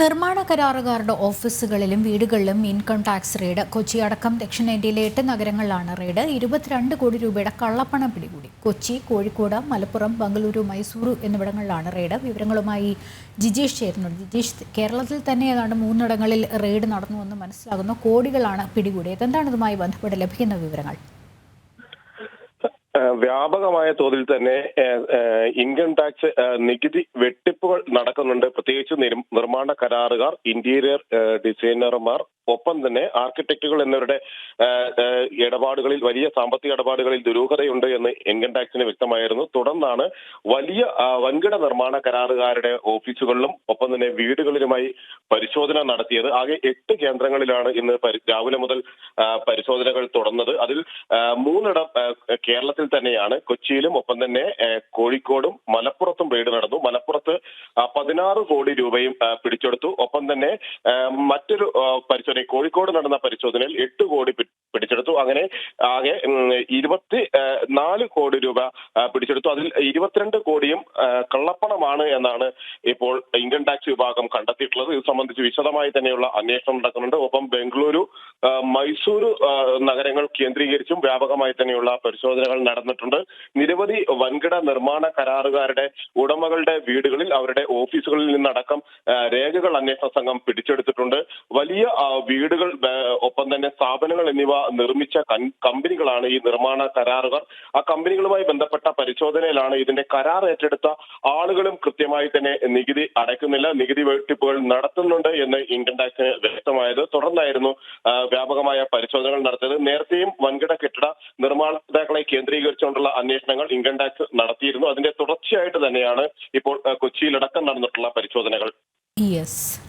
നിർമ്മാണ കരാറുകാരുടെ ഓഫീസുകളിലും വീടുകളിലും ഇൻകം ടാക്സ് റെയ്ഡ്. കൊച്ചി അടക്കം ദക്ഷിണേന്ത്യയിലെ എട്ട് നഗരങ്ങളിലാണ് റെയ്ഡ്. ഇരുപത്തിരണ്ട് കോടി രൂപയുടെ കള്ളപ്പണം പിടികൂടി. കൊച്ചി കോഴിക്കോട് മലപ്പുറം ബംഗളൂരു മൈസൂരു എന്നിവിടങ്ങളിലാണ് റെയ്ഡ്. വിവരങ്ങളുമായി ജിജേഷ് ചേരുന്നുണ്ട്. ജിജേഷ് കേരളത്തിൽ തന്നെ ഏതാണ്ട് മൂന്നിടങ്ങളിൽ റെയ്ഡ് നടന്നുവെന്ന് മനസ്സിലാകുന്ന. കോടികളാണ് പിടികൂടിയത്. എന്താണ് ഇതുമായി ബന്ധപ്പെട്ട് ലഭിക്കുന്ന വിവരങ്ങൾ? വ്യാപകമായ തോതിൽ തന്നെ ഇൻകം ടാക്സ് നികുതി വെട്ടിപ്പുകൾ നടക്കുന്നുണ്ട്. പ്രത്യേകിച്ച് നിർമ്മാണ കരാറുകാർ ഇന്റീരിയർ ഡിസൈനർമാർ ഒപ്പം തന്നെ ആർക്കിടെക്റ്റുകൾ എന്നിവരുടെ ഇടപാടുകളിൽ വലിയ സാമ്പത്തിക ഇടപാടുകളിൽ ദുരൂഹതയുണ്ട് എന്ന് ഇൻകം ടാക്സിന് വ്യക്തമായിരുന്നു. തുടർന്നാണ് വലിയ വൻകിട നിർമ്മാണ കരാറുകാരുടെ ഓഫീസുകളിലും ഒപ്പം തന്നെ വീടുകളിലുമായി പരിശോധന നടത്തിയത്. ആകെ എട്ട് കേന്ദ്രങ്ങളിലാണ് ഇന്ന് രാവിലെ മുതൽ പരിശോധനകൾ തുടർന്നത്. അതിൽ മൂന്നിടം കേരളത്തിൽ തന്നെയാണ്. കൊച്ചിയിലും ഒപ്പം തന്നെ കോഴിക്കോടും മലപ്പുറത്തും റെയ്ഡ് നടന്നു. മലപ്പുറത്ത് പതിനാറ് കോടി രൂപയും പിടിച്ചെടുത്തു. ഒപ്പം തന്നെ മറ്റൊരു ആ, പരിശോധന കോഴിക്കോട് നടന്ന പരിശോധനയിൽ എട്ട് കോടി പിടിച്ചെടുത്തു. അങ്ങനെ ആകെ ഇരുപത്തി നാല് കോടി രൂപ പിടിച്ചെടുത്തു. അതിൽ ഇരുപത്തിരണ്ട് കോടിയും കള്ളപ്പണമാണ് എന്നാണ് ഇപ്പോൾ ഇൻകം ടാക്സ് വിഭാഗം കണ്ടെത്തിയിട്ടുള്ളത്. ഇത് സംബന്ധിച്ച് വിശദമായി തന്നെയുള്ള അന്വേഷണം നടക്കുന്നുണ്ട്. ഒപ്പം ബംഗളൂരു മൈസൂരു നഗരങ്ങൾ കേന്ദ്രീകരിച്ചും വ്യാപകമായി തന്നെയുള്ള പരിശോധനകൾ നടന്നിട്ടുണ്ട്. നിരവധി വൻകിട നിർമ്മാണ കരാറുകാരുടെ ഉടമകളുടെ വീടുകളിൽ അവരുടെ ഓഫീസുകളിൽ നിന്നടക്കം രേഖകൾ അന്വേഷണ സംഘം പിടിച്ചെടുത്തിട്ടുണ്ട്. വലിയ വീടുകൾ ഒപ്പം തന്നെ സ്ഥാപനങ്ങൾ എന്നിവ നിർമ്മിച്ച കമ്പനികളാണ് ഈ നിർമ്മാണ കരാറുകാർ. ആ കമ്പനികളുമായി ബന്ധപ്പെട്ട പരിശോധനയിലാണ് ഇതിന്റെ കരാർ ഏറ്റെടുത്ത ആളുകളും കൃത്യമായി തന്നെ നികുതി അടയ്ക്കുന്നില്ല. നികുതി വെട്ടിപ്പുകൾ നടത്തുന്നുണ്ട് എന്ന് ഇൻകം ടാക്സിന് വ്യക്തമായത്. തുടർന്നായിരുന്നു വ്യാപകമായ പരിശോധനകൾ നടത്തിയത്. നേരത്തെയും വൻകിട കെട്ടിട നിർമ്മാണതാക്കളെ കേന്ദ്രീകരിച്ചുകൊണ്ടുള്ള അന്വേഷണങ്ങൾ ഇൻകം ടാക്സ് നടത്തിയിരുന്നു. അതിന്റെ തുടർച്ചയായിട്ട് തന്നെയാണ് ഇപ്പോൾ കൊച്ചിയിലടക്കം നടന്നിട്ടുള്ള പരിശോധനകൾ. യെസ്